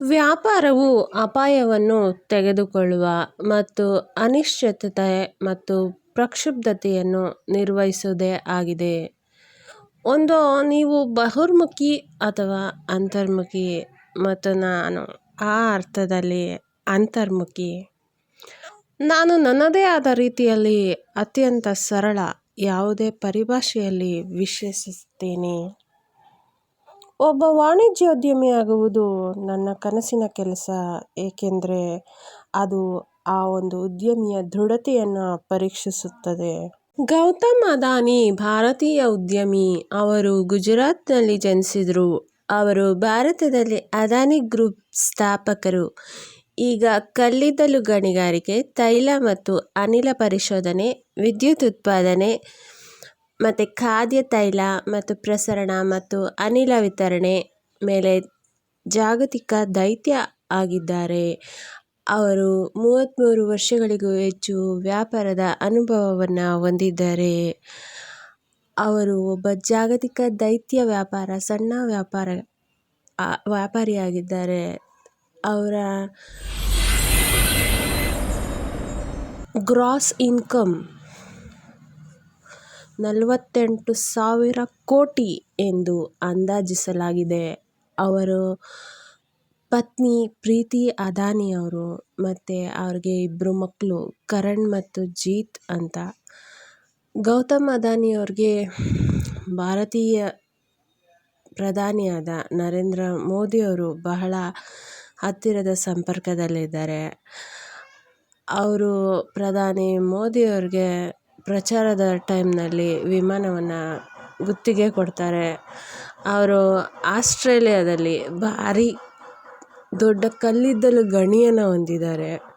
ವ್ಯಾಪಾರವು ಅಪಾಯವನ್ನು ತೆಗೆದುಕೊಳ್ಳುವ ಮತ್ತು ಅನಿಶ್ಚಿತತೆ ಮತ್ತು ಪ್ರಕ್ಷುಬ್ಧತೆಯನ್ನು ನಿರ್ವಹಿಸುವುದೇ ಆಗಿದೆ. ಒಂದು, ನೀವು ಬಹುರ್ಮುಖಿ ಅಥವಾ ಅಂತರ್ಮುಖಿ ಮತ್ತು ನಾನು ಆ ಅರ್ಥದಲ್ಲಿ ಅಂತರ್ಮುಖಿ. ನಾನು ನನ್ನದೇ ಆದ ರೀತಿಯಲ್ಲಿ ಅತ್ಯಂತ ಸರಳ ಯಾವುದೇ ಪರಿಭಾಷೆಯಲ್ಲಿ ವಿಶ್ಲೇಷಿಸುತ್ತೇನೆ. ಒಬ್ಬ ವಾಣಿಜ್ಯೋದ್ಯಮಿಯಾಗುವುದು ನನ್ನ ಕನಸಿನ ಕೆಲಸ, ಏಕೆಂದರೆ ಅದು ಆ ಒಂದು ಉದ್ಯಮಿಯ ದೃಢತೆಯನ್ನು ಪರೀಕ್ಷಿಸುತ್ತದೆ. ಗೌತಮ್ ಅದಾನಿ, ಭಾರತೀಯ ಉದ್ಯಮಿ, ಅವರು ಗುಜರಾತ್ನಲ್ಲಿ ಜನಿಸಿದರು. ಅವರು ಭಾರತದಲ್ಲಿ ಅದಾನಿ ಗ್ರೂಪ್ ಸ್ಥಾಪಕರು. ಈಗ ಕಲ್ಲಿದ್ದಲು ಗಣಿಗಾರಿಕೆ, ತೈಲ ಮತ್ತು ಅನಿಲ ಪರಿಶೋಧನೆ, ವಿದ್ಯುತ್ ಉತ್ಪಾದನೆ ಮತ್ತು ಖಾದ್ಯ ತೈಲ ಮತ್ತು ಪ್ರಸರಣ ಮತ್ತು ಅನಿಲ ವಿತರಣೆ ಮೇಲೆ ಜಾಗತಿಕ ದೈತ್ಯ ಆಗಿದ್ದಾರೆ. ಅವರು ಮೂವತ್ತ್ಮೂರು ವರ್ಷಗಳಿಗೂ ಹೆಚ್ಚು ವ್ಯಾಪಾರದ ಅನುಭವವನ್ನು ಹೊಂದಿದ್ದಾರೆ. ಅವರು ಒಬ್ಬ ಜಾಗತಿಕ ದೈತ್ಯ ವ್ಯಾಪಾರ, ಸಣ್ಣ ವ್ಯಾಪಾರ ವ್ಯಾಪಾರಿಯಾಗಿದ್ದಾರೆ. ಅವರ ಗ್ರಾಸ್ ಇನ್ಕಮ್ ನಲವತ್ತೆಂಟು ಸಾವಿರ ಕೋಟಿ ಎಂದು ಅಂದಾಜಿಸಲಾಗಿದೆ. ಅವರು ಪತ್ನಿ ಪ್ರೀತಿ ಅದಾನಿ ಅವರು ಮತ್ತು ಅವ್ರಿಗೆ ಇಬ್ಬರು ಮಕ್ಕಳು ಕರಣ್ ಮತ್ತು ಜೀತ್ ಅಂತ. ಗೌತಮ್ ಅದಾನಿ ಅವ್ರಿಗೆ ಭಾರತೀಯ ಪ್ರಧಾನಿಯಾದ ನರೇಂದ್ರ ಮೋದಿಯವರು ಬಹಳ ಹತ್ತಿರದ ಸಂಪರ್ಕದಲ್ಲಿದ್ದಾರೆ. ಅವರು ಪ್ರಧಾನಿ ಮೋದಿಯವ್ರಿಗೆ ಪ್ರಚಾರದ ಟೈಮ್ನಲ್ಲಿ ವಿಮಾನವನ್ನು ಗುತ್ತಿಗೆ ಕೊಡ್ತಾರೆ. ಅವರು ಆಸ್ಟ್ರೇಲಿಯಾದಲ್ಲಿ ಭಾರಿ ದೊಡ್ಡ ಕಲ್ಲಿದ್ದಲು ಗಣಿಯನ್ನು ಹೊಂದಿದ್ದಾರೆ.